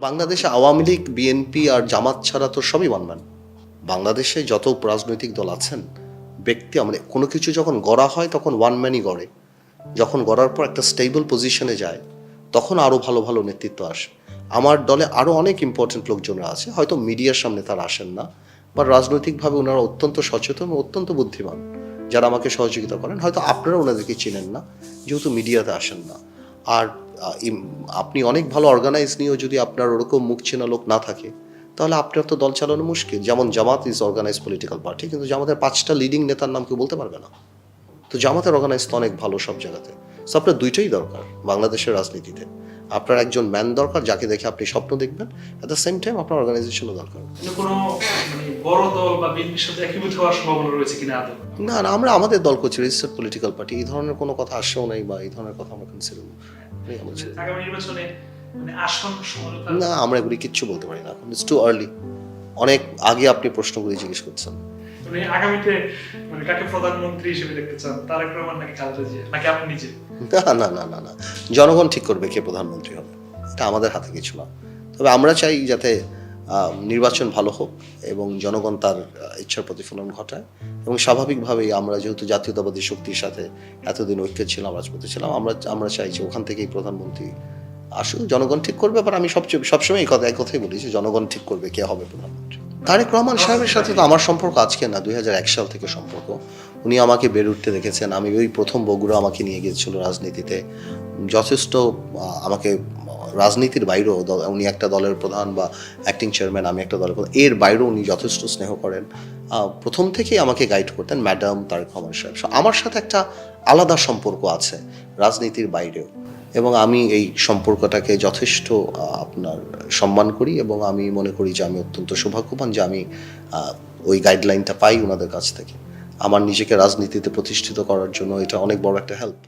বাংলাদেশে আওয়ামী লীগ বিএনপি আর জামাত ছাড়া তো সবই মানবেন। বাংলাদেশে যত রাজনৈতিক দল আছেন, ব্যক্তি মানে কোনো কিছু যখন গড়া হয়, তখন ওয়ান ম্যানই গড়ে। যখন গড়ার পর একটা স্টেবল পজিশনে যায়, তখন আরও ভালো ভালো নেতৃত্ব আসে। আমার দলে আরও অনেক ইম্পর্টেন্ট লোকজনরা আছে, হয়তো মিডিয়ার সামনে তারা আসেন না, বা রাজনৈতিকভাবে ওনারা অত্যন্ত সচেতন অত্যন্ত বুদ্ধিমান। যারা আমাকে সহযোগিতা করেন, হয়তো আপনারা ওনাদেরকে চিনেন না, যেহেতু মিডিয়াতে আসেন না। আর আপনি অনেক ভালো অর্গানাইজ নিয়েও যদি আপনার ওরকম মুখ চেনা লোক না থাকে, তাহলে আপনার তো দল চালানো মুশকিল। যেমন Jamaat is organise political party কিন্তু জামাতের পাঁচটা লিডিং নেতার নাম কেউ বলতে পারবে না। তো জামাতের অর্গানাইজ তো অনেক ভালো সব জায়গাতে। সো আপনার দুইটাই দরকার বাংলাদেশের রাজনীতিতে। আপনার একজন ম্যান দরকার যাকে দেখে আপনি স্বপ্ন দেখবেন। অ্যাট দ্য সেম টাইম আপনার অর্গানাইজেশনও দরকার। কোনো মানে বড় দল বা বিএনপির সাথে একীভূত হওয়ার সম্ভাবনা রয়েছে কিনা না না আমরা আমাদের দল করছি রেজিস্টার্ড পলিটিক্যাল পার্টি এই ধরনের কোনো কথা আসছেও নাই বা এই ধরনের কথা আমরা কনসিডার আগামী নির্বাচনে মানে না আমরা এগুলি কিচ্ছু বলতে পারি না। এখন ইটস টু আর্লি অনেক আগে আপনি প্রশ্নগুলি জিজ্ঞেস করছেন। মানে আগামীতে মানে কাকে প্রধানমন্ত্রী হিসেবে দেখতে চান? নাকি খালেদা জিয়া? নাকি আপনি নিজে? না না না না না। জনগণ ঠিক করবে কে প্রধানমন্ত্রী হবে। এটা আমাদের হাতে কিছু না। তবে আমরা চাই যাতে নির্বাচন ভালো হোক এবং জনগণ তার ইচ্ছার প্রতিফলন ঘটায় এবং স্বাভাবিকভাবেই আমরা যেহেতু জাতীয়তাবাদী শক্তির সাথে এতদিন ঐক্য ছিলাম, রাজপথে ছিলাম, আমরা আমরা চাই যে ওখান থেকেই প্রধানমন্ত্রী আসুক। জনগণ ঠিক করবে, আবার আমি সবচেয়ে, সবসময় এই কথা, এক কথাই বলি যে জনগণ ঠিক করবে কে হবে প্রধানমন্ত্রী। তারেক রহমান সাহেবের সাথে তো আমার সম্পর্ক আজকে না, দুই হাজার এক সাল থেকে সম্পর্ক। উনি আমাকে বের উঠতে দেখেছেন। আমি ওই প্রথম বগুড়া আমাকে নিয়ে গিয়েছিল রাজনীতিতে। যথেষ্ট আমাকে রাজনীতির বাইরেও উনি একটা দলের প্রধান বা অ্যাক্টিং চেয়ারম্যান আমি একটা দলের প্রধান, এর বাইরেও উনি যথেষ্ট স্নেহ করেন। প্রথম থেকেই আমাকে গাইড করতেন ম্যাডাম তারেক রহমান সাহেব। আমার সাথে একটা আলাদা সম্পর্ক আছে রাজনীতির বাইরেও। এবং আমি এই সম্পর্কটাকে যথেষ্ট আপনার সম্মান করি এবং আমি মনে করি যে আমি অত্যন্ত সৌভাগ্যবান যে আমি ওই গাইডলাইনটা পাই ওনাদের কাছ থেকে। আমার নিজেকে রাজনীতিতে প্রতিষ্ঠিত করার জন্য এটা অনেক বড় একটা হেল্প